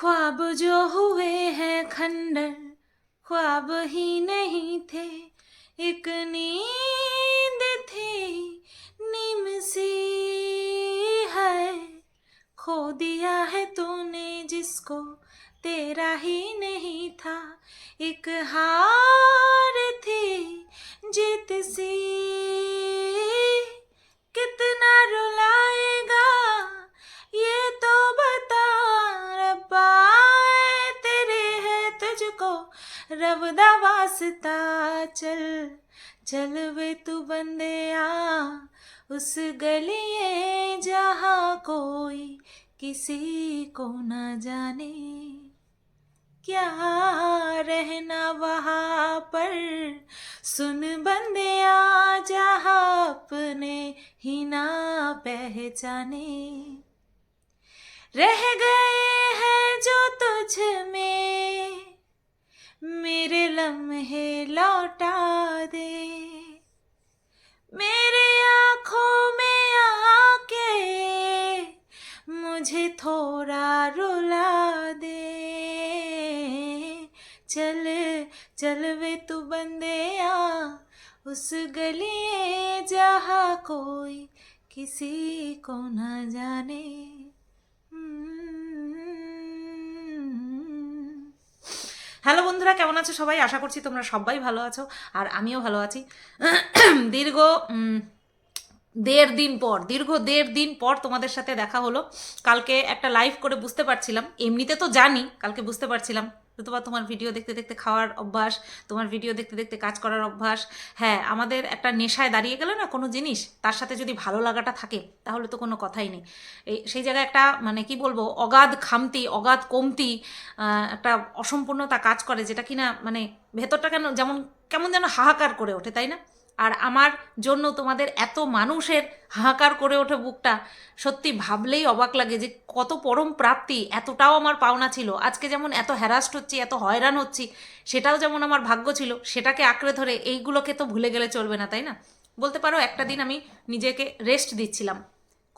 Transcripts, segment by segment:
ख्वाब जो हुए हैं खंडर, ख्वाब ही नहीं थे। एक नींद थी, नीम सी है। खो दिया है तूने जिसको, तेरा ही नहीं था। एक हार थी, जीत सी। कितना रुलाएगा, ये तो बता तुझको रब दा वास्ता चल चल वे तू बंदे आ, उस गलिए जहाँ कोई किसी को न जाने। क्या रहना वहाँ पर? सुन बंदे आ, जहाँ अपने ही ना पहचाने। रह गए हैं जो तुझ में मेरे लम्हे लौटा दे। मेरे आँखों में आके मुझे थोड़ा रुला दे। चल चल वे तू बंदे आ उस गली जहाँ कोई किसी को न जाने। হ্যালো বন্ধুরা, কেমন আছো সবাই? আশা করছি তোমরা সবাই ভালো আছো, আর আমিও ভালো আছি। দীর্ঘ দেড় দিন পর, দীর্ঘ দেড় দিন পর তোমাদের সাথে দেখা হলো। কালকে একটা লাইভ করে বুঝতে পারছিলাম, এমনিতে তো জানি, কালকে বুঝতে পারছিলাম তোমার তোমার ভিডিও দেখতে দেখতে খাওয়ার অভ্যাস, তোমার ভিডিও দেখতে দেখতে কাজ করার অভ্যাস হ্যাঁ আমাদের একটা নেশায় দাঁড়িয়ে গেল না কোনো জিনিস তার সাথে যদি ভালো লাগাটা থাকে তাহলে তো কোনো কথাই নেই। এই, সেই জায়গায় একটা মানে কি বলব, অগাধ খামতি, অগাধ কমতি একটা অসম্পূর্ণতা কাজ করে যেটা কিনা মানে ভেতরটা কেন যেমন, কেমন যেন হাহাকার করে ওঠে, তাই না? আর আমার জন্য তোমাদের এত মানুষের হাহাকার করে ওঠে বুকটা। সত্যি ভাবলেই অবাক লাগে যে কত পরম প্রাপ্তি, এতটাও আমার পাওনা ছিল। আজকে যেমন এত হ্যারাস্ট হচ্ছি, এত হয়রান হচ্ছি, সেটাও যেমন আমার ভাগ্য ছিল, সেটাকে আঁকড়ে ধরে এইগুলোকে তো ভুলে গেলে চলবে না, তাই না? বলতে পারো একটা দিন আমি নিজেকে রেস্ট দিচ্ছিলাম।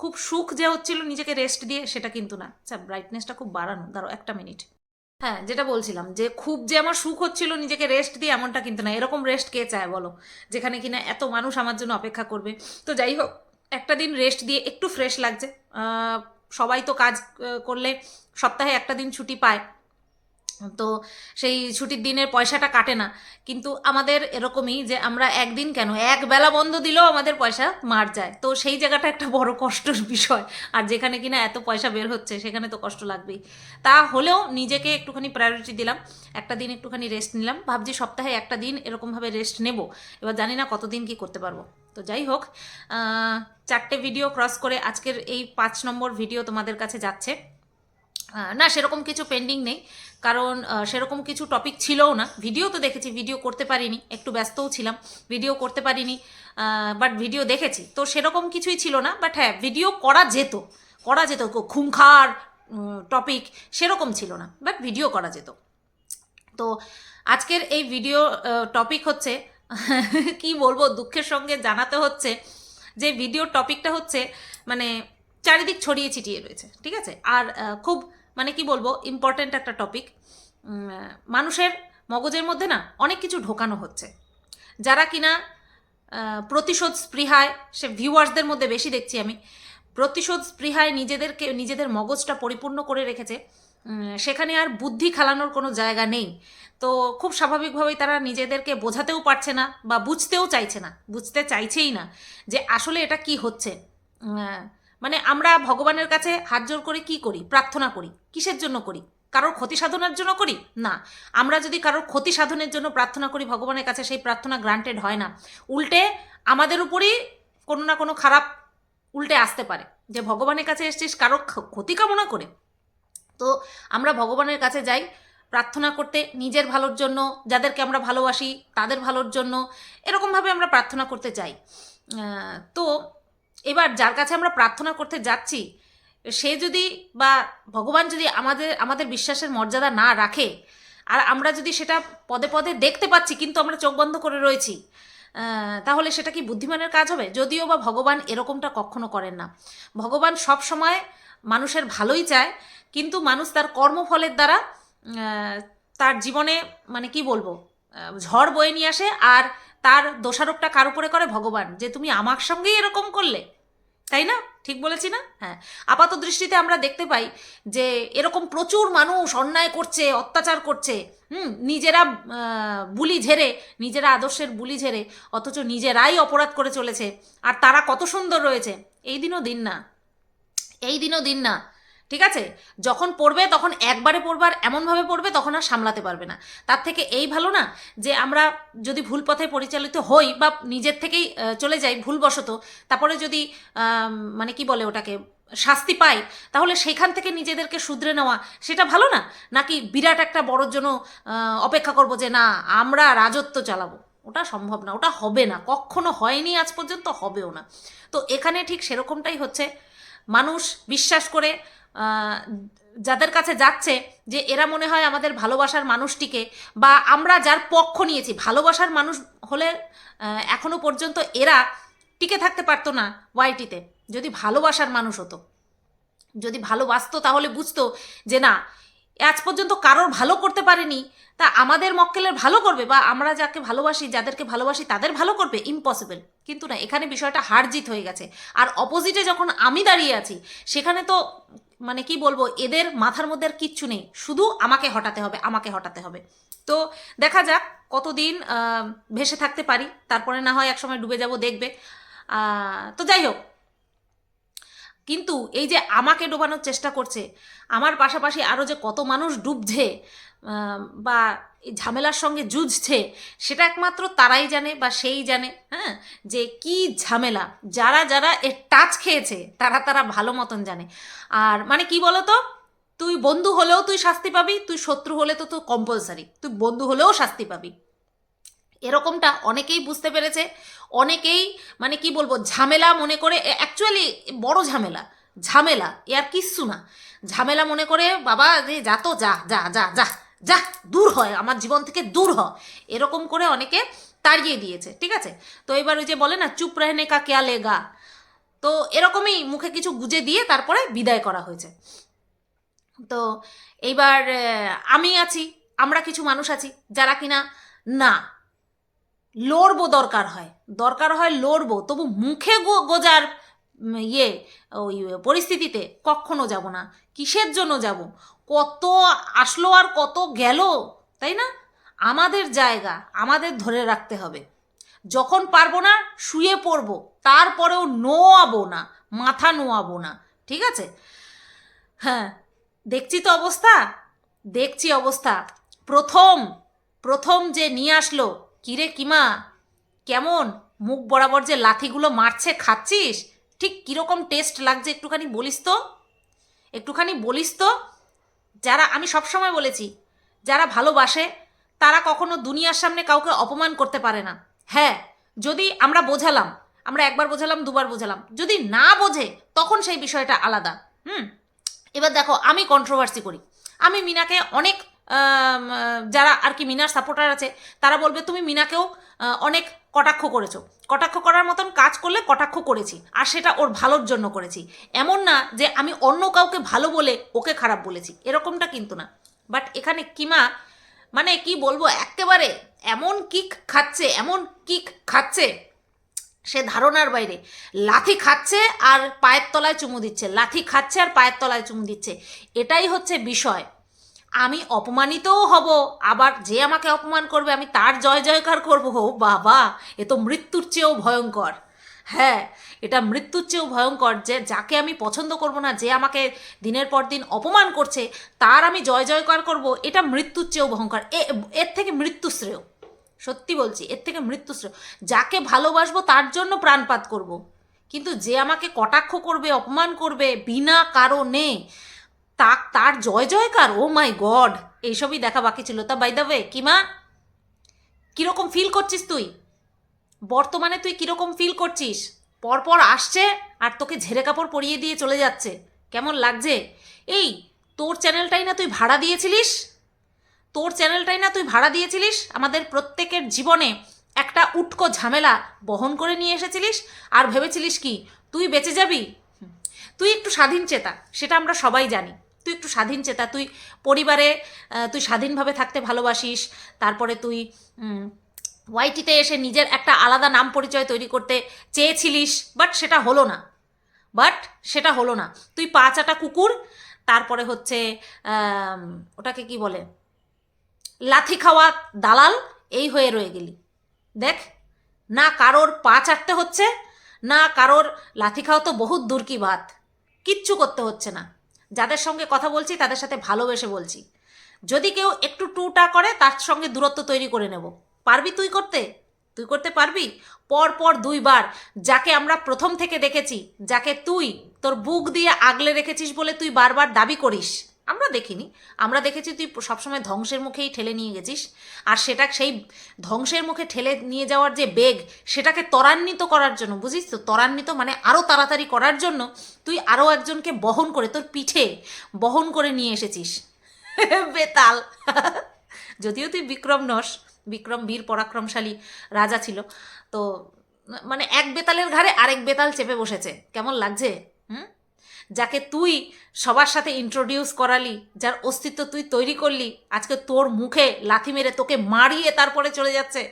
খুব সুখ যে হচ্ছিল নিজেকে রেস্ট দিয়ে, সেটা কিন্তু না। আচ্ছা ব্রাইটনেসটা খুব বাড়ানো। ধরো একটা মিনিট হ্যাঁ যেটা বলছিলাম যে খুব যে আমার সুখ হচ্ছিল নিজেকে রেস্ট দিয়ে এমনটা কিন্তু না। এরকম রেস্ট কে চায় বলো? যেখানে কিনা এত মানুষ আমার জন্য অপেক্ষা করবে। তো যাই হোক, একটা দিন রেস্ট দিয়ে একটু ফ্রেশ লাগছে। সবাই তো কাজ করলে সপ্তাহে একটা দিন ছুটি পায়। তো সেই ছুটির দিনের পয়সাটা কাটে না। কিন্তু আমাদের এরকমই যে আমরা একদিন কেন, এক বেলা বন্ধ দিলেও আমাদের পয়সা মার যায়। তো সেই জায়গাটা একটা বড় কষ্টের বিষয়। আর যেখানে কিনা এত পয়সা বের হচ্ছে, সেখানে তো কষ্ট লাগবেই। তা হলেও নিজেকে একটুখানি প্রায়োরিটি দিলাম। একটা দিন একটুখানি রেস্ট নিলাম। ভাবছি সপ্তাহে একটা দিন এরকমভাবে রেস্ট নেব। এবার জানি না কতদিন কি করতে পারব। তো যাই হোক চারটে ভিডিও ক্রস করে আজকের এই পাঁচ নম্বর ভিডিও তোমাদের কাছে যাচ্ছে। না, সেরকম কিছু পেন্ডিং নেই। কারণ সেরকম কিছু টপিক ছিলও না। ভিডিও তো দেখেছি ভিডিও করতে পারিনি। একটু ব্যস্তও ছিলাম। ভিডিও করতে পারিনি বাট ভিডিও দেখেছি। তো সেরকম কিছুই ছিল না বাট হ্যাঁ ভিডিও করা যেত। করা যেত খু- খুংখার টপিক সেরকম ছিল না বাট ভিডিও করা যেত। তো আজকের এই ভিডিও টপিক হচ্ছে, কি বলব, দুঃখের সঙ্গে জানাতে হচ্ছে, যে ভিডিও টপিকটা হচ্ছে মানে চারিদিক ছড়িয়ে ছিটিয়ে রয়েছে, ঠিক আছে? আর খুব মানে কি বলব ইম্পর্ট্যান্ট একটা টপিক মানুষের মগজের মধ্যে না অনেক কিছু ঢোকানো হচ্ছে। যারা কিনা প্রতিশোধ স্পৃহায়, সে ভিউয়ার্সদের মধ্যে বেশি দেখছি আমি, প্রতিশোধ স্পৃহায় নিজেদেরকে, নিজেদের মগজটা পরিপূর্ণ করে রেখেছে সেখানে আর বুদ্ধি খেলানোর কোনো জায়গা নেই। তো খুব স্বাভাবিকভাবেই তারা নিজেদেরকে বোঝাতেও পারছে না বা বুঝতেও চাইছে না, বুঝতে চাইছেই না যে আসলে এটা কি হচ্ছে। মানে আমরা ভগবানের কাছে হাত জোর করে কি করি? প্রার্থনা করি। কিসের জন্য করি? কারোর ক্ষতি সাধনের জন্য করি? না। আমরা যদি কারোর ক্ষতি সাধনের জন্য প্রার্থনা করি, ভগবানের কাছে সেই প্রার্থনা গ্রান্টেড হয় না, উল্টে আমাদের উপরই কোনো না কোনো খারাপ উল্টে আসতে পারে। যে ভগবানের কাছে এসছিস, কারও ক্ষতি কামনা করে। তো আমরা ভগবানের কাছে যাই, প্রার্থনা করতে নিজের ভালোর জন্য, যাদেরকে আমরা ভালোবাসি তাদের ভালোর জন্য, এরকমভাবে আমরা প্রার্থনা করতে চাই। তো এবার যার কাছে আমরা প্রার্থনা করতে যাচ্ছি, সে যদি বা ভগবান যদি আমাদের আমাদের বিশ্বাসের মর্যাদা না রাখে, আর আমরা যদি সেটা পদে পদে দেখতে পাচ্ছি কিন্তু আমরা চোখ বন্ধ করে রয়েছি তাহলে সেটা কি বুদ্ধিমানের কাজ হবে? যদিও বা ভগবান এরকমটা কখনো করেন না। ভগবান সব সময় মানুষের ভালোই চায়, কিন্তু মানুষ তার কর্মফলের দ্বারা তার জীবনে মানে কি বলব ঝড় বয়ে নিয়ে আসে আর তার দোষারোপটা কার উপরে করে? ভগবান। যে তুমি আমার সঙ্গেই এরকম করলে। তাই না? ঠিক বলেছি না? হ্যাঁ। আপাত দৃষ্টিতে আমরা দেখতে পাই যে এরকম প্রচুর মানুষ অন্যায় করছে, অত্যাচার করছে। হুম? নিজেরা বুলি ঝেড়ে, নিজেরা আদর্শের বুলি ঝেড়ে, অথচ নিজেরাই অপরাধ করে চলেছে। আর তারা কত সুন্দর রয়েছে। এই দিনও দিন না। এই দিনও দিন না। ঠিক আছে? যখন পড়বে, তখন একবারে পড়বে আর এমনভাবে পড়বে, তখন আর সামলাতে পারবে না। তার থেকে এই ভালো না যে আমরা যদি ভুল পথে পরিচালিত হই বা নিজের থেকেই চলে যাই ভুলবশত, তারপরে যদি মানে কি বলে ওটাকে, শাস্তি পাই, তাহলে সেখান থেকে নিজেদেরকে শুধরে নেওয়া, সেটা ভালো না? নাকি বিরাট একটা বড়োর জন্য অপেক্ষা করব যে না, আমরা রাজত্ব চালাবো? ওটা সম্ভব না, ওটা হবে না। কখনো হয়নি, আজ পর্যন্ত হবেও না। তো এখানে ঠিক সেরকমটাই হচ্ছে। মানুষ বিশ্বাস করে যাদের কাছে যাচ্ছে যে এরা মনে হয় আমাদের ভালোবাসার মানুষটিকে বা আমরা যার পক্ষ নিয়েছি ভালোবাসার মানুষ হলে আহ, এখনও পর্যন্ত এরা টিকে থাকতে পারতো না ওয়াইটিতে। যদি ভালোবাসার মানুষ হতো যদি ভালোবাসতো তাহলে বুঝতো যে না আজ পর্যন্ত কারোর ভালো করতে পারেনি তা আমাদের মক্কেলের ভালো করবে বা আমরা যাকে ভালোবাসি যাদেরকে ভালোবাসি তাদের ভালো করবে ইম্পসিবল কিন্তু না এখানে বিষয়টা হারজিত হয়ে গেছে। আর অপোজিটে যখন আমি দাঁড়িয়ে আছি সেখানে তো মানে কি বলব, এদের মাথার মধ্যে আর কিচ্ছু নেই। শুধু আমাকে হটাতে হবে, আমাকে হটাতে হবে। তো দেখা যাক কতদিন ভেসে থাকতে পারি। তারপরে না হয় একসময় ডুবে যাব, দেখবে। তো যাই হোক। কিন্তু এই যে আমাকে ডোবানোর চেষ্টা করছে, আমার পাশাপাশি আরও যে কত মানুষ ডুবছে বা ঝামেলার সঙ্গে যুঝছে, সেটা একমাত্র তারাই জানে বা সেই জানে হ্যাঁ? যে কি ঝামেলা, যারা যারা এর টাচ খেয়েছে, তারা তারা ভালো মতন জানে। আর মানে কি বলতো? তুই বন্ধু হলেও তুই শাস্তি পাবি, তুই শত্রু হলে তো তো কম্পালসারি তুই বন্ধু হলেও শাস্তি পাবি। এরকমটা অনেকেই বুঝতে পেরেছে, অনেকেই মানে কি বলব, ঝামেলা মনে করে অ্যাকচুয়ালি বড় ঝামেলা ঝামেলা, এ আর কিচ্ছু না। ঝামেলা মনে করে, বাবা যে যা তো, যা যা যা যা যা, দূর হয় আমার জীবন থেকে দূর হ। এরকম করে অনেকে তাড়িয়ে দিয়েছে, ঠিক আছে? তো এবার ওই যে বলে না, চুপ রহনে কা কেয়া লেগা? তো এরকমই মুখে কিছু গুজে দিয়ে তারপরে বিদায় করা হয়েছে। তো এইবার আমি আছি, আমরা কিছু মানুষ আছি, যারা কিনা না, লড়বো দরকার হয়। দরকার হয় লড়বো, তবু মুখে গোজার ইয়ে ওই, পরিস্থিতিতে কখনো যাব না, কিসের জন্য যাব? কত আসলো আর কত গেল, তাই না? আমাদের জায়গা আমাদের ধরে রাখতে হবে। যখন পারব না, শুয়ে পড়ব, তারপরেও নোয়াবো না, মাথা নোয়াবো না, ঠিক আছে? হ্যাঁ দেখছি তো অবস্থা? দেখছি অবস্থা। প্রথম প্রথম যে নিয়ে আসলো, কিরে কিমা, কেমন? মুখ বরাবর যে লাথিগুলো মারছে, খাচ্ছিস? ঠিক কীরকম টেস্ট লাগছে একটুখানি বলিস তো। একটুখানি বলিস তো। যারা, আমি সবসময় বলেছি, যারা ভালোবাসে, তারা কখনো দুনিয়ার সামনে কাউকে অপমান করতে পারে না। হ্যাঁ যদি আমরা বোঝালাম, আমরা একবার বোঝালাম, দুবার বোঝালাম, যদি না বোঝে, তখন সেই বিষয়টা আলাদা। হুম? এবার দেখো, আমি কন্ট্রোভার্সি করি। আমি মিনাকে অনেক যারা আর কি মিনার সাপোর্টার আছে, তারা বলবে, তুমি মিনাকেও অনেক কটাক্ষ করেছ। কটাক্ষ করার মতন কাজ করলে কটাক্ষ করেছি, আর সেটা ওর ভালোর জন্য করেছি। এমন না যে আমি অন্য কাউকে ভালো বলে ওকে খারাপ বলেছি, এরকমটা কিন্তু না। বাট এখানে কিমা মানে কি বলব, একেবারে এমন কিক খাচ্ছে, এমন কিক খাচ্ছে, সে ধারণার বাইরে। লাথি খাচ্ছে আর পায়ের তলায় চুমু দিচ্ছে, লাথি খাচ্ছে আর পায়ের তলায় চুমু দিচ্ছে। এটাই হচ্ছে বিষয়। আমি অপমানিতও হব, আবার যে আমাকে অপমান করবে আমি তার জয় জয়কার করব। বাবা, এ তো মৃত্যুর চেয়েও ভয়ঙ্কর। হ্যাঁ এটা মৃত্যুর চেয়েও ভয়ঙ্কর যে যাকে আমি পছন্দ করব না, যে আমাকে দিনের পর দিন অপমান করছে, তার আমি জয় জয়কার করব, এটা মৃত্যুর চেয়েও ভয়ঙ্কর। এর থেকে মৃত্যু শ্রেয়। সত্যি বলছি, এর থেকে মৃত্যু শ্রেয়। যাকে ভালোবাসবো তার জন্য প্রাণপাত করব। কিন্তু যে আমাকে কটাক্ষ করবে, অপমান করবে বিনা কারণে তা তার জয় জয়কার, ও মাই গড। এইসবই দেখা বাকি ছিল। তা বাই দ্য ওয়ে কিমা, কীরকম ফিল করছিস তুই? বর্তমানে তুই কীরকম ফিল করছিস? পরপর আসছে আর তোকে ঝেড়ে কাপড় পরিয়ে দিয়ে চলে যাচ্ছে। কেমন লাগছে? এই, তোর চ্যানেলটাই না তুই ভাড়া দিয়েছিলিস? তোর চ্যানেলটাই না তুই ভাড়া দিয়েছিলিস? আমাদের প্রত্যেকের জীবনে একটা উটকো ঝামেলা বহন করে নিয়ে এসেছিলিস? আর ভেবেছিলিস কি, তুই বেঁচে যাবি? তুই একটু স্বাধীন চেতা, সেটা আমরা সবাই জানি। তুই একটু স্বাধীন চেতা, তুই পরিবারে তুই স্বাধীনভাবে থাকতে ভালোবাসিস, তারপরে তুই ওয়াইটিতে এসে নিজের একটা আলাদা নাম পরিচয় তৈরি করতে চেয়েছিলিস বাট সেটা হলো না। বাট সেটা হলো না। তুই পা চাটা কুকুর, তারপরে হচ্ছে ওটাকে কি বলে? লাথি খাওয়া দালাল, এই হয়ে রয়ে গেলি। দেখ, না কারোর পা চাটতে হচ্ছে, না কারোর লাথি খাওয়া তো বহুত দূর কি বাত। কিচ্ছু করতে হচ্ছে না। যাদের সঙ্গে কথা বলছি, তাদের সাথে ভালোবেসে বলছি। যদি কেউ একটু টুটা করে, তার সঙ্গে দূরত্ব তৈরি করে নেব। পারবি তুই করতে? তুই করতে পারবি? পর পর দুইবার। যাকে আমরা প্রথম থেকে দেখেছি, যাকে তুই তোর বুক দিয়ে আগলে রেখেছিস বলে তুই বারবার দাবি করিস। আমরা দেখিনি। আমরা দেখেছি তুই সবসময় ধ্বংসের মুখেই ঠেলে নিয়ে গেছিস। আর সেটা সেই ধ্বংসের মুখে ঠেলে নিয়ে যাওয়ার যে বেগ, সেটাকে ত্বরান্বিত করার জন্য, বুঝিস তো? ত্বরান্বিত মানে আরও তাড়াতাড়ি করার জন্য তুই আরও একজনকে বহন করে, তোর পিঠে বহন করে নিয়ে এসেছিস। বেতাল। যদিও তুই বিক্রম নস, বিক্রম বীর পরাক্রমশালী রাজা ছিল, তো মানে এক বেতালের ঘাড়ে আরেক বেতাল চেপে বসেছে। কেমন লাগছে? যাকে তুই সবার সাথে ইন্ট্রোডিউস করালি, যার অস্তিত্ব তুই তৈরি করলি, আজকে তোর মুখে লাথি মেরে তোকে মারিয়ে তারপরে চলে যাচ্ছে।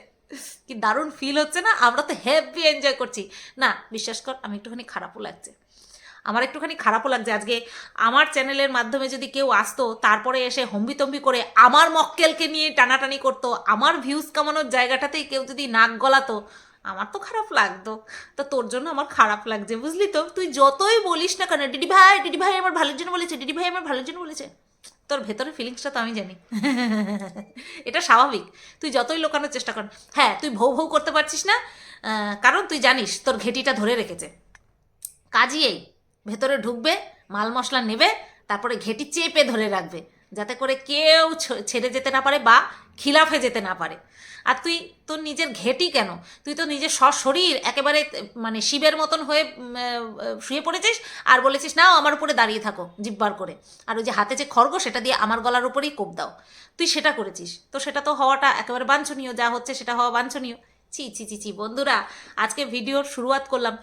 কি দারুণ ফিল হচ্ছে না? আমরা তো হ্যাপি এনজয় করছি। না, বিশ্বাস কর, আমি একটুখানি খারাপও লাগছে। আমার একটুখানি খারাপও লাগছে। আজকে আমার চ্যানেলের মাধ্যমে যদি কেউ আসতো, তারপরে এসে হম্বিতম্বি করে আমার মক্কেলকে নিয়ে টানাটানি করতো, আমার ভিউজ কামানোর জায়গাটাতেই কেউ যদি নাক গলাতো আমার তো খারাপ লাগতো। তা তোর জন্য আমার খারাপ লাগছে, বুঝলি তো? তুই যতই বলিস না কেন ডিডি ভাই ডিডি ভাই আমার ভালোর জন্য বলেছে ডিডি ভাই আমার ভালোর জন্য বলেছে। তোর ভেতরে ফিলিংসটা তো আমি জানি। এটা স্বাভাবিক। তুই যতই লোকানোর চেষ্টা কর। হ্যাঁ তুই ভৌ ভৌ করতে পারছিস না কারণ তুই জানিস তোর ঘেটিটা ধরে রেখেছে। কাজই এই ভেতরে ঢুকবে, মাল মশলা নেবে, তারপরে ঘেটি চেপে ধরে রাখবে। যাতে করে কেউ ছেড়ে যেতে না পারে বা খিলাফে যেতে না পারে। আর তুই, তোর নিজের ঘেটি কেন? তুই তো নিজের সশরীর একেবারে মানে শিবের মতন হয়ে শুয়ে পড়েছিস আর বলেছিস, নাও, আমার উপরে দাঁড়িয়ে থাকো জিব্বার করে। আর ওই যে হাতে যে খড়গ, সেটা দিয়ে আমার গলার উপরেই কোপ দাও। তুই সেটা করেছিস। তো সেটা তো হওয়াটা একেবারে বাঞ্ছনীয়, যা হচ্ছে সেটা হওয়া বাঞ্ছনীয়। ছি ছি ছি ছি, বন্ধুরা, আজকে ভিডিওর শুরুয়াত করলাম।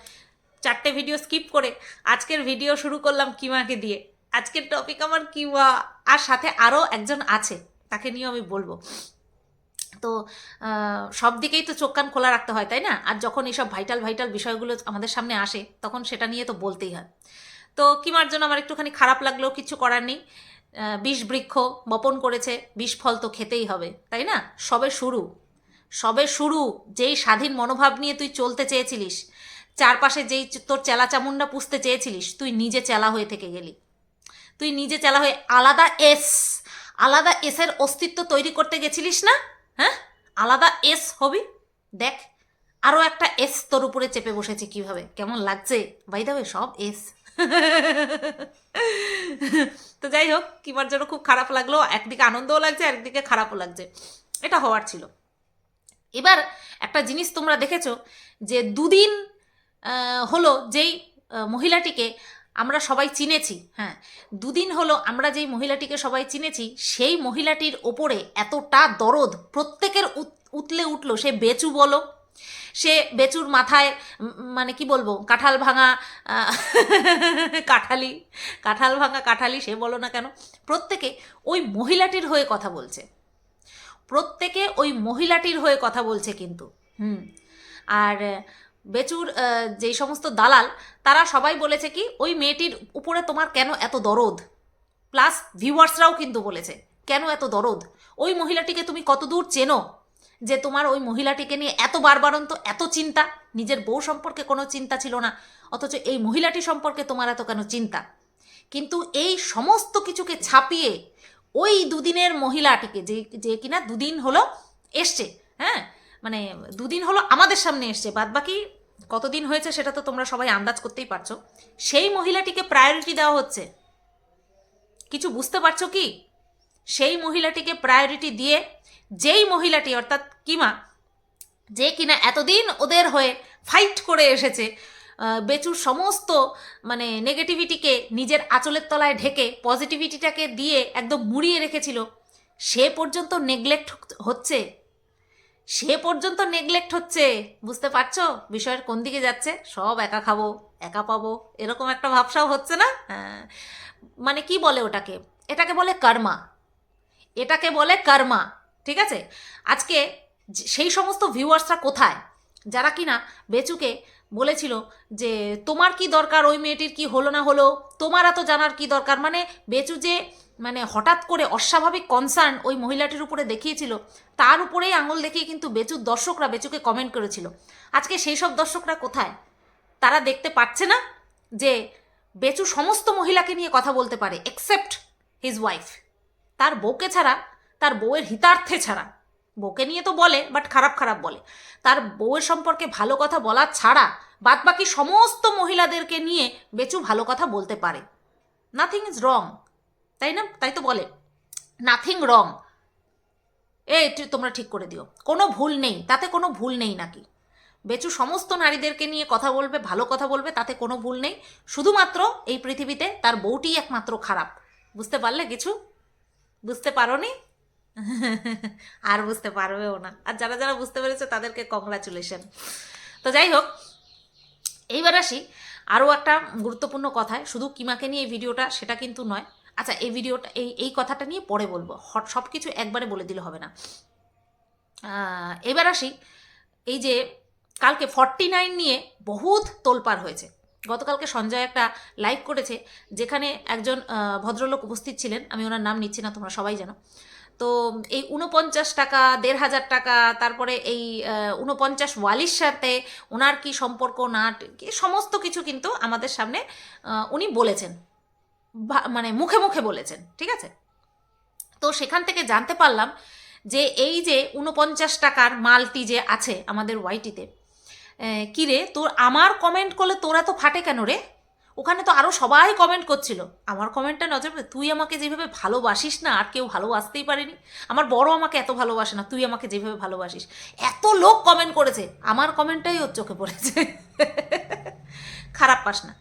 চারটে ভিডিও স্কিপ করে আজকের ভিডিও শুরু করলাম কিমাকে দিয়ে। আজকের টপিক আমার কিমা আর সাথে আরও একজন আছে, তাকে নিয়েও আমি বলব। তো সব দিকেই তো চোখ কান খোলা রাখতে হয়, তাই না? আর যখন এইসব ভাইটাল ভাইটাল বিষয়গুলো আমাদের সামনে আসে, তখন সেটা নিয়ে তো বলতেই হয়। তো, কিমার জন্য আমার একটুখানি খারাপ লাগলেও কিছু করার নেই। বিষ বৃক্ষ বপন করেছে, বিষ ফল তো খেতেই হবে, তাই না? সবে শুরু। সবে শুরু, যেই স্বাধীন মনোভাব নিয়ে তুই চলতে চেয়েছিলিস, চারপাশে যেই তোর চেলা চামুন্ডা পুষতে চেয়েছিলিস, তুই নিজে চেলা হয়ে থেকে গেলি। তুই নিজে চালা হয়ে আলাদা এস আলাদা এসের অস্তিত্ব তৈরি করতে গেছিলিস না? হ্যাঁ? আলাদা এস হবি? দেখ আরও একটা এস তোর উপরে চেপে বসেছে কীভাবে? কেমন লাগছে? বাই দাবে সব এস তো যাই হোক কিমার জন্য খুব খারাপ লাগল। একদিকে আনন্দও লাগছে, একদিকে খারাপও লাগছে। এটা হওয়ার ছিল। এবার একটা জিনিস তোমরা দেখেছ যে দুদিন হলো যেই মহিলাটিকে আমরা সবাই চিনেছি হ্যাঁ। দুদিন হলো আমরা যেই মহিলাটিকে সবাই চিনেছি, সেই মহিলাটির ওপরে এতটা দরদ প্রত্যেকের উত- উতলে উঠল। সে বেচু বলো, সে বেচুর মাথায় মানে কি বলব, কাঁঠাল ভাঙা কাঁঠালি, কাঁঠাল ভাঙা কাঁঠালি সে বলো না কেন, প্রত্যেকে ওই মহিলাটির হয়ে কথা বলছে। প্রত্যেকে ওই মহিলাটির হয়ে কথা বলছে কিন্তু, হুম। আর বেচুর যেই সমস্ত দালাল, তারা সবাই বলেছে কি, ওই মেয়েটির উপরে তোমার কেন এত দরদ? প্লাস ভিউয়ার্সরাও কিন্তু বলেছে, কেন এত দরদ? ওই মহিলাটিকে তুমি কতদূর চেনো যে তোমার ওই মহিলাটিকে নিয়ে এত বারবারন্ত এত চিন্তা? নিজের বউ সম্পর্কে কোনো চিন্তা ছিল না, অথচ এই মহিলাটি সম্পর্কে তোমার এত কেন চিন্তা? কিন্তু এই সমস্ত কিছুকে ছাপিয়ে ওই দুদিনের মহিলাটিকে, যে যে কিনা দুদিন হলো এসছে হ্যাঁ? মানে দুদিন হলো আমাদের সামনে এসছে বাদ বাকি কতদিন হয়েছে সেটা তো তোমরা সবাই আন্দাজ করতেই পারছ। সেই মহিলাটিকে প্রায়োরিটি দেওয়া হচ্ছে। কিছু বুঝতে পারছ কি? সেই মহিলাটিকে প্রায়োরিটি দিয়ে যেই মহিলাটি, অর্থাৎ কিমা, যে কিনা এতদিন ওদের হয়ে ফাইট করে এসেছে বেচুর সমস্ত মানে নেগেটিভিটিকে নিজের আঁচলের তলায় ঢেকে পজিটিভিটিটাকে দিয়ে একদম মুড়িয়ে রেখেছিল, সে পর্যন্ত নেগলেক্ট হচ্ছে। সে পর্যন্ত নেগলেক্ট হচ্ছে। বুঝতে পারছ? বিষয়ের কোন দিকে যাচ্ছে? সব একা খাব, একা পাবো, এরকম একটা ভাবসাও হচ্ছে না? হ্যাঁ। মানে কি বলে ওটাকে? এটাকে বলে কর্মা এটাকে বলে কর্মা ঠিক আছে? আজকে সেই সমস্ত ভিউয়ার্সরা কোথায়? যারা কিনা বেচুকে বলেছিল যে, তোমার কি দরকার? ওই মেয়েটির কি হলো না হলো? তোমার এত জানার কি দরকার? মানে বেচু যে মানে হঠাৎ করে অস্বাভাবিক কনসার্ন ওই মহিলাটির উপরে দেখিয়েছিল, তার উপরেই আঙুল দেখিয়ে কিন্তু বেচুর দর্শকরা বেচুকে কমেন্ট করেছিল। আজকে সেই সব দর্শকরা কোথায়? তারা দেখতে পাচ্ছে না যে বেচু সমস্ত মহিলাকে নিয়ে কথা বলতে পারে এক্সেপ্ট হিজ ওয়াইফ তার বউকে ছাড়া, তার বউয়ের হিতার্থে ছাড়া। বউকে নিয়ে তো বলে বাট খারাপ খারাপ বলে। তার বউয়ের সম্পর্কে ভালো কথা বলা ছাড়া বাদ বাকি সমস্ত মহিলাদেরকে নিয়ে বেচু ভালো কথা বলতে পারে। নাথিং ইজ রং তাই না? তাই তো বলে। নাথিং রং এ তোমরা ঠিক করে দিও। কোনো ভুল নেই, তাতে কোনো ভুল নেই নাকি? বেচু সমস্ত নারীদেরকে নিয়ে কথা বলবে, ভালো কথা বলবে, তাতে কোনো ভুল নেই। শুধুমাত্র এই পৃথিবীতে তার বউটি একমাত্র খারাপ। বুঝতে পারলে কিছু? বুঝতে পারো নি আর বুঝতে পারবেও না। আর যারা যারা বুঝতে পেরেছে, তাদেরকে কংগ্রাচুলেশন তো যাই হোক, এইবার আসি। আরও একটা গুরুত্বপূর্ণ কথায়, শুধু কিমাকে নিয়ে এই ভিডিওটা, সেটা কিন্তু নয়। আচ্ছা এই ভিডিওটা, এই এই কথাটা নিয়ে পরে বলব। হট সব কিছু একবারে বলে দিলে হবে না। এবার আসি, এই যে কালকে ফর্টি নাইন নিয়ে বহুত তোলপাড় হয়েছে। গতকালকে সঞ্জয় একটা লাইভ করেছে, যেখানে একজন ভদ্রলোক উপস্থিত ছিলেন। আমি ওনার নাম নিচ্ছি না, তোমরা সবাই জানো। তো এই উনপঞ্চাশ টাকা, দেড় হাজার টাকা, তারপরে এই উনপঞ্চাশ ওয়ালির সাথে ওনার কি সম্পর্ক না সমস্ত কিছু কিন্তু আমাদের সামনে উনি বলেছেন। মানে মুখে মুখে বলেছেন ঠিক আছে? তো সেখান থেকে জানতে পারলাম যে এই যে উনপঞ্চাশ টাকার মালটি যে আছে আমাদের ওয়াইটিতে আহ, কি রে তোর আমার কমেন্ট করলে তোরা তো ফাটে কেন রে? ওখানে তো আরও সবাই কমেন্ট করছিল। আমার কমেন্টটা নজর তুই আমাকে যেভাবে ভালোবাসিস না আর কেউ ভালোবাসতেই পারেনি। আমার বড় আমাকে এত ভালোবাসে না তুই আমাকে যেভাবে ভালোবাসিস। এত লোক কমেন্ট করেছে আমার কমেন্টটাই ওর চোখে পড়েছে। খারাপ পাস না।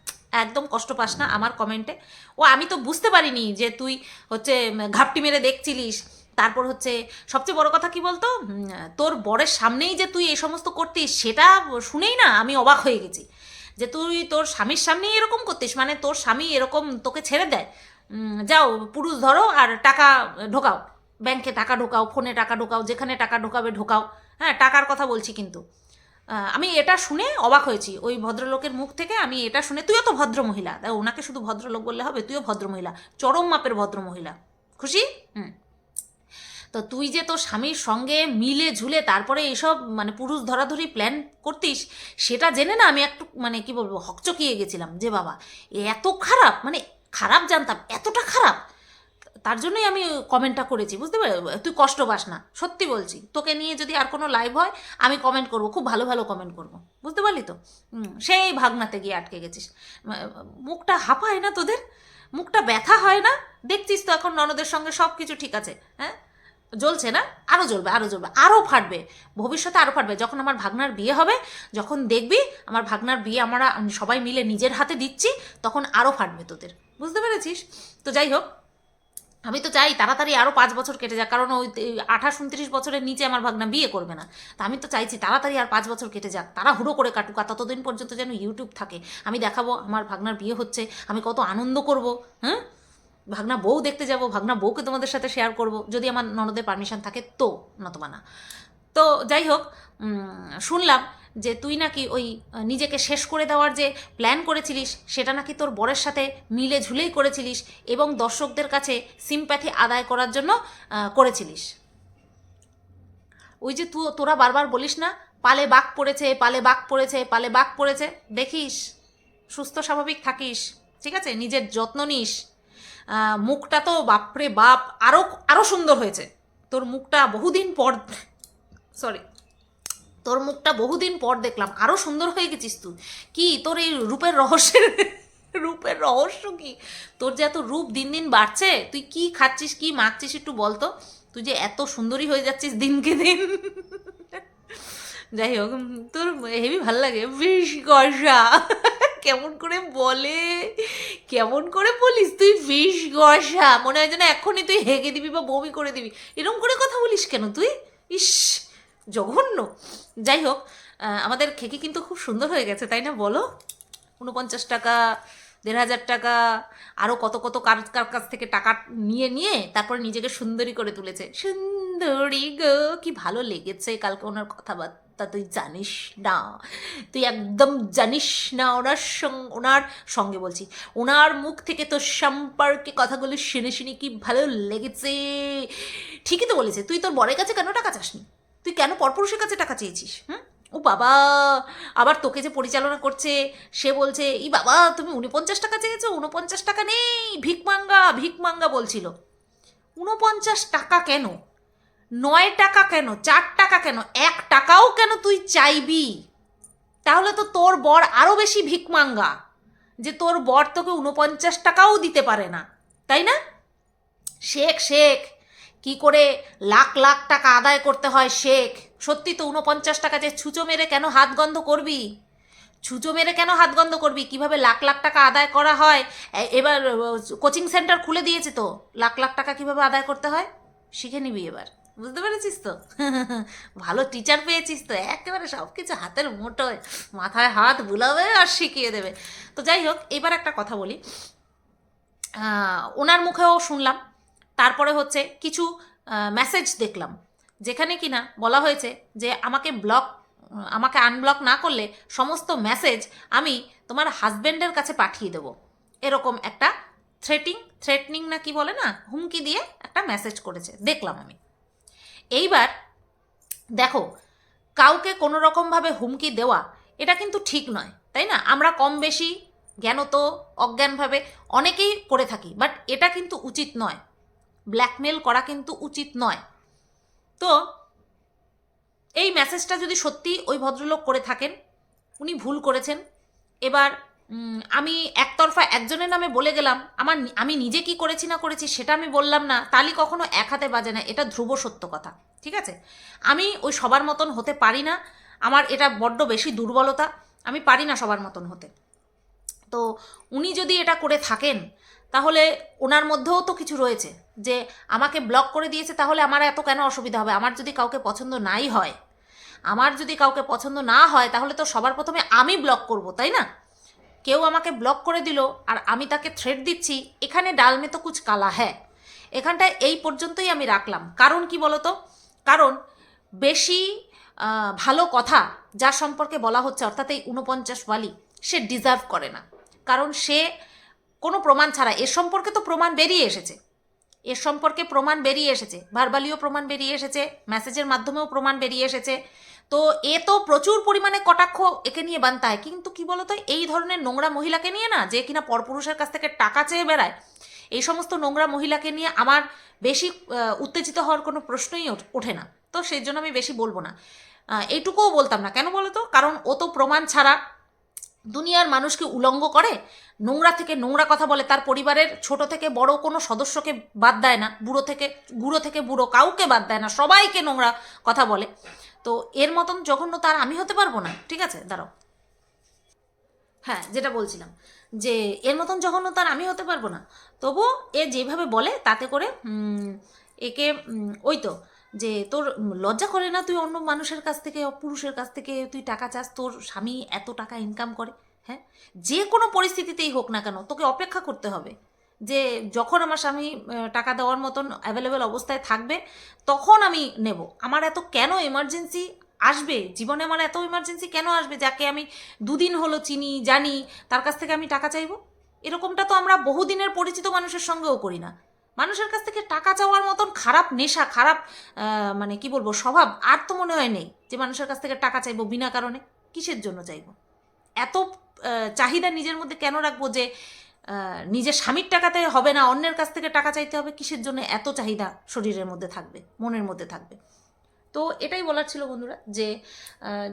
একদম কষ্ট পাস না আমার কমেন্টে ও, আমি তো বুঝতে পারিনি যে তুই হচ্ছে ঘাপটি মেরে দেখছিলিস। তারপর হচ্ছে সবচেয়ে বড় কথা কি বলতো? তোর বরের সামনেই যে তুই এই সমস্ত করতিস, সেটা শুনেই না আমি অবাক হয়ে গেছি। যে তুই তোর স্বামীর সামনেই এরকম করতিস মানে তোর স্বামী এরকম তোকে ছেড়ে দেয়। যাও, পুরুষ ধরো আর টাকা ঢোকাও। ব্যাংকে টাকা ঢোকাও, ফোনে টাকা ঢোকাও, যেখানে টাকা ঢোকাবে ঢোকাও। হ্যাঁ টাকার কথা বলছি কিন্তু। আমি এটা শুনে অবাক হয়েছি। ওই ভদ্রলোকের মুখ থেকে আমি এটা শুনে, তুইও তো ভদ্র মহিলা ওনাকে শুধু ভদ্রলোক বললে হবে, তুইও ভদ্র মহিলা চরম মাপের ভদ্র মহিলা খুশি? হুম। তো তুই যে তোর স্বামীর সঙ্গে মিলে ঝুলে তারপরে এইসব মানে পুরুষ ধরাধরি প্ল্যান করতিস, সেটা জেনে না আমি একটু মানে কি বলব, হকচকিয়ে গেছিলাম। যে বাবা এত খারাপ মানে খারাপ জানতাম, এতটা খারাপ। তার জন্যই আমি কমেন্টটা করেছি, বুঝতে পারলি তুই কষ্ট পাস না, সত্যি বলছি। তোকে নিয়ে যদি আর কোনো লাইভ হয়, আমি কমেন্ট করব, খুব ভালো ভালো কমেন্ট করব, বুঝতে পারলি তো? সেই ভাগনাতে গিয়ে আটকে গেছিস। মুখটা হাঁপায় না তোদের? মুখটা ব্যথা হয় না? দেখছিস তো এখন ননদের সঙ্গে সব কিছু ঠিক আছে হ্যাঁ? জ্বলছে না? আরও জ্বলবে আরও জ্বলবে আরও ফাটবে। ভবিষ্যতে আরও ফাটবে। যখন আমার ভাগনার বিয়ে হবে, যখন দেখবি আমার ভাগনার বিয়ে আমরা সবাই মিলে নিজের হাতে দিচ্ছি, তখন আরও ফাটবে তোদের, বুঝতে পেরেছিস? তো যাই হোক আমি তো চাই তাড়াতাড়ি আরও পাঁচ বছর কেটে যাক, কারণ ওই আঠাশ, উনত্রিশ বছরের নিচে আমার ভাগনা বিয়ে করবে না। তা আমি তো চাইছি তাড়াতাড়ি আর পাঁচ বছর কেটে যাক তারা হুড়ো করে কাটুক, আর ততদিন পর্যন্ত যেন ইউটিউব থাকে। আমি দেখাবো আমার ভাগনার বিয়ে হচ্ছে, আমি কত আনন্দ করব হ্যাঁ? ভাগনা বউ দেখতে যাব, ভাগনা বউকে তোমাদের সাথে শেয়ার করব, যদি আমার ননদের পারমিশন থাকে তো, নতবা না। তো যাই হোক শুনলাম যে তুই নাকি ওই নিজেকে শেষ করে দেওয়ার যে প্ল্যান করেছিলিস, সেটা নাকি তোর বরের সাথে মিলে ঝুলেই করেছিলিস এবং দর্শকদের কাছে সিম্প্যাথি আদায় করার জন্য করেছিলিস। ওই যে তু, তোরা বারবার বলিস না, পালে বাঘ পড়েছে, পালে বাঘ পড়েছে, পালে বাঘ পড়েছে, দেখিস, সুস্থ স্বাভাবিক থাকিস, ঠিক আছে? নিজের যত্ন নিস। মুখটা তো বাপরে বাপ আরও আরও সুন্দর হয়েছে। তোর মুখটা বহুদিন পর সরি তোর মুখটা বহুদিন পর দেখলাম। আরও সুন্দর হয়ে গেছিস তুই। কি, তোর এই রূপের রহস্যের রূপের রহস্য কি? তোর যে এত রূপ দিন দিন বাড়ছে, তুই কি খাচ্ছিস, কি মাখছিস একটু বলতো তুই যে এত সুন্দরী হয়ে যাচ্ছিস দিনকে দিন। যাই হোক তোর হেভি ভালো লাগে। বেশ গসা। কেমন করে বলে? কেমন করে বলিস তুই বেশ গসা? মনে হয় যেন এখনই তুই হেগে দিবি বা বমি করে দিবি। এরকম করে কথা বলিস কেন তুই? ইস। জঘন্য। যাই হোক আমাদের খেকি কিন্তু খুব সুন্দর হয়ে গেছে, তাই না বলো? উনপঞ্চাশ টাকা, দেড় হাজার টাকা আরও কত কত কার কার কাছ থেকে টাকা নিয়ে নিয়ে তারপরে নিজেকে সুন্দরী করে তুলেছে। সুন্দরী গো, কি ভালো লেগেছে কালকে ওনার কথাবার্তা, তুই জানিস না। তুই একদম জানিস না ওনার সঙ্গে ওনার সঙ্গে বলছি, ওনার মুখ থেকে তোর সম্পর্কে কথাগুলো শুনে শুনে কি ভালো লেগেছে? ঠিকই তো বলেছে, তুই তোর বরের কাছে কেন টাকা চাসনি? তুই কেন পরপুরুষের কাছে টাকা চেয়েছিস, হুম? ও বাবা, আবার তোকে যে পরিচালনা করছে, সে বলছে, ই বাবা, তুমি উনপঞ্চাশ টাকা চেয়েছো উনপঞ্চাশ টাকা নেই ভিকমাঙ্গা ভিকমাঙ্গা বলছিল। উনপঞ্চাশ টাকা কেন? নয় টাকা কেন? চার টাকা কেন? এক টাকাও কেন তুই চাইবি? তাহলে তো তোর বর আরও বেশি ভিকমাঙ্গা যে তোর বর তোকে উনপঞ্চাশ টাকাও দিতে পারে না, তাই না? শেখ শেখ কি করে লাখ লাখ টাকা আদায় করতে হয় শেখ? সত্যি তো উনপঞ্চাশ টাকা যে ছুঁচো মেরে কেন হাত গন্ধ করবি? ছুঁচো মেরে কেন হাত গন্ধ করবি? কীভাবে লাখ লাখ টাকা আদায় করা হয়? এবার কোচিং সেন্টার খুলে দিয়েছে তো। লাখ লাখ টাকা কীভাবে আদায় করতে হয়? শিখে নিবি এবার। বুঝতে পেরেছিস তো? ভালো টিচার পেয়েছিস তো। একেবারে সব কিছু হাতের মুঠোয়। মাথায় হাত বুলাবে আর শিখিয়ে দেবে। তো যাই হোক, এবার একটা কথা বলি। ওনার মুখেও শুনলাম। তারপরে হচ্ছে কিছু মেসেজ দেখলাম। যেখানে কিনা বলা হয়েছে যে আমাকে ব্লক আমাকে আনব্লক না করলে সমস্ত মেসেজ আমি তোমার হাজব্যান্ডের কাছে পাঠিয়ে দেবো। এরকম একটা থ্রেটিং থ্রেটনিং না কি বলে না, হুমকি দিয়ে একটা মেসেজ করেছে। দেখলাম আমি। এইবার দেখো, কাউকে কোনো রকমভাবে হুমকি দেওয়া, এটা কিন্তু ঠিক নয়, তাই না? আমরা কম বেশি জ্ঞানত, অজ্ঞানভাবে অনেকেই করে থাকি বাট এটা কিন্তু উচিত নয়। ব্ল্যাকমেল করা কিন্তু উচিত নয়। তো, এই মেসেজটা যদি সত্যি ওই ভদ্রলোক করে থাকেন, উনি ভুল করেছেন। এবার আমি একতরফা একজনের নামে বলে গেলাম, আমার আমি নিজে কি করেছি না করেছি সেটা আমি বললাম না, তালি কখনো এক হাতে বাজে না, এটা ধ্রুব সত্য কথা, ঠিক আছে? আমি ওই সবার মতন হতে পারি না, আমার এটা বড্ড বেশি দুর্বলতা, আমি পারি না সবার মতন হতে। তো, উনি যদি এটা করে থাকেন তাহলে ওনার মধ্যেও তো কিছু রয়েছে। যে আমাকে ব্লক করে দিয়েছে, তাহলে আমার এত কেন অসুবিধা হবে? আমার যদি কাউকে পছন্দ নাই হয়, আমার যদি কাউকে পছন্দ না হয়, তাহলে তো সবার প্রথমে আমি ব্লক করব, তাই না? কেউ আমাকে ব্লক করে দিল, আর আমি তাকে থ্রেড দিচ্ছি, এখানে ডালমে তো কুচ কালা হ্যাঁ। এখানটায় এই পর্যন্তই আমি রাখলাম। কারণ কি বলতো? কারণ বেশি ভালো কথা যার সম্পর্কে বলা হচ্ছে, অর্থাৎ এই উনপঞ্চাশ ওয়ালি, সে ডিজার্ভ করে না। কারণ সে কোনো প্রমাণ ছাড়া, এর সম্পর্কে তো প্রমাণ বেরিয়ে এসেছে। এর সম্পর্কে প্রমাণ বেরিয়ে এসেছে। ভার্বালিও প্রমাণ বেরিয়ে এসেছে। মেসেজের মাধ্যমেও প্রমাণ বেরিয়ে এসেছে। তো এ তো প্রচুর পরিমাণে কটাক্ষ একে নিয়ে বানতে হয় কিন্তু কি বলতো, এই ধরনের নোংরা মহিলাকে নিয়ে না, যে কিনা পরপুরুষের কাছ থেকে টাকা চেয়ে বেড়ায়, এই সমস্ত নোংরা মহিলাকে নিয়ে আমার বেশি উত্তেজিত হওয়ার কোনো প্রশ্নই ওঠে না। তো সেই জন্য আমি বেশি বলব না। এইটুকুও বলতাম না। কেন বলো তো কারণ ও তো প্রমাণ ছাড়া দুনিয়ার মানুষকে উলঙ্গ করে, নোংরা থেকে নোংরা কথা বলে, তার পরিবারের ছোট থেকে বড় কোনো সদস্যকে বাদ দেয় না, বুড়ো থেকে বুড়ো থেকে বুড়ো কাউকে বাদ দেয় না, সবাইকে নোংরা কথা বলে। তো এর মতন জঘন্য তার আমি হতে পারব না, ঠিক আছে? দাঁড়াও। হ্যাঁ যেটা বলছিলাম, যে এর মতন জঘন্য তার আমি হতে পারব না। তবু এ যেভাবে বলে, তাতে করে একে ওই তো যে তোর লজ্জা করে না তুই অন্য মানুষের কাছ থেকে, পুরুষের কাছ থেকে তুই টাকা চাস, তোর স্বামী এত টাকা ইনকাম করে? হ্যাঁ? যে কোনো পরিস্থিতিতেই হোক না কেন, তোকে অপেক্ষা করতে হবে যে যখন আমার স্বামী টাকা দেওয়ার মতন অ্যাভেলেবেল অবস্থায় থাকবে, তখন আমি নেব। আমার এত কেন এমার্জেন্সি আসবে? জীবনে আমার এত এমার্জেন্সি কেন আসবে? যাকে আমি দুদিন হলো চিনি, জানি, তার কাছ থেকে আমি টাকা চাইব? এরকমটা তো আমরা বহুদিনের পরিচিত মানুষের সঙ্গেও করি না। মানুষের কাছ থেকে টাকা চাওয়ার মতন খারাপ নেশা, খারাপ মানে কি বলব, স্বভাব আর তো মনে হয় নেই যে মানুষের কাছ থেকে টাকা চাইব বিনা কারণে। কিসের জন্য চাইব? এত চাহিদা নিজের মধ্যে কেন রাখব যে নিজের স্বামীর টাকাতে হবে না, অন্যের কাছ থেকে টাকা চাইতে হবে? কিসের জন্য এত চাহিদা শরীরের মধ্যে থাকবে, মনের মধ্যে থাকবে? তো এটাই বলার ছিল বন্ধুরা যে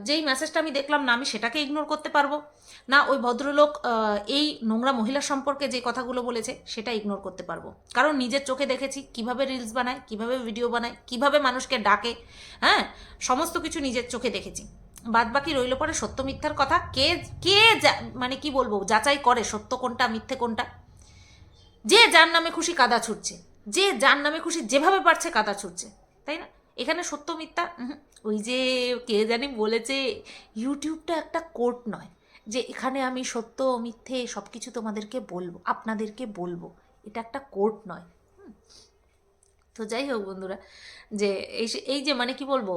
যেই মেসেজটা আমি দেখলাম না আমি সেটাকে ইগনোর করতে পারব। না, ওই ভদ্রলোক এই নোংরা মহিলা সম্পর্কে যে কথাগুলো বলেছে সেটা ইগনোর করতে পারব। কারণ নিজের চোখে দেখেছি কীভাবে রিলস বানায়, কীভাবে ভিডিও বানায়, কীভাবে মানুষকে ডাকে হ্যাঁ? সমস্ত কিছু নিজের চোখে দেখেছি। বাদ বাকি রইল পরে সত্য মিথ্যার কথা কে কে মানে কি বলব, যাচাই করে সত্য কোনটা, মিথ্যে কোনটা। যে যার নামে খুশি কাদা ছুটছে, যে যার নামে খুশি যেভাবে পারছে কাদা ছুটছে, তাই না? এখানে সত্য মিথ্যা? ওই যে কে জানি বলেছে, ইউটিউবটা একটা কোর্ট নয় যে এখানে আমি সত্য, মিথ্যে সব কিছু তোমাদেরকে বলব, আপনাদেরকে বলব। এটা একটা কোর্ট নয়। তো যাই হোক বন্ধুরা, যে এই এই যে মানে কি বলব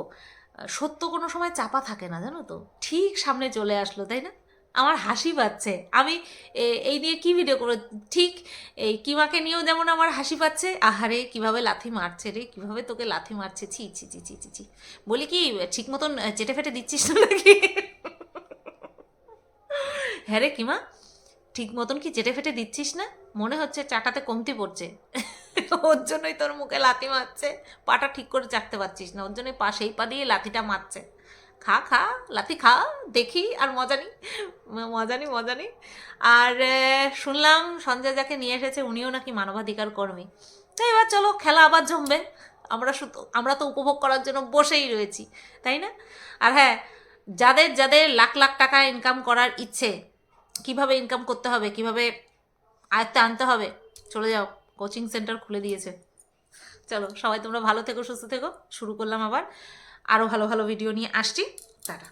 সত্য কোনো সময় চাপা থাকে না, জানো তো? ঠিক সামনে চলে আসলো, তাই না? আমার হাসি পাচ্ছে। আমি এই নিয়ে কি ভিডিও করো ঠিক, এই কিমাকে নিয়েও যেমন আমার হাসি পাচ্ছে, আহারে, কীভাবে লাথি মারছে রে, কীভাবে তোকে লাথি মারছে? ছি ছি ছি ছি ছি ছি। বলি কি, ঠিক মতন চেটে ফেটে দিচ্ছিস না নাকি? হ্যাঁ রে কিমা, ঠিক মতন কি চেটে ফেটে দিচ্ছিস না? মনে হচ্ছে চাটাতে কমতি পড়ছে। ওর জন্যই তোর মুখে লাথি মারছে। পাটা ঠিক করে চাটতে পারছিস না। ওর জন্যই পা, সেই পা দিয়ে লাথিটা মারছে। খা খা, লাথি খা, দেখি আর মজা নি মজা নি মজা নি আর শুনলাম সঞ্জয় যাকে নিয়ে এসেছে, উনিও নাকি মানবাধিকার কর্মী। তো এবার চলো, খেলা আবার জমবে। আমরা শুধু আমরা তো উপভোগ করার জন্য বসেই রয়েছি, তাই না? আর হ্যাঁ যাদের যাদের লাখ লাখ টাকা ইনকাম করার ইচ্ছে, কীভাবে ইনকাম করতে হবে, কীভাবে আয়ত্তে আনতে হবে, চলে যাও কোচিং সেন্টার খুলে দিয়েছে। চলো, সবাই তোমরা ভালো থেকো, সুস্থ থেকো। শুরু করলাম আবার। আরও ভালো ভালো ভিডিও নিয়ে আসছি। টাটা।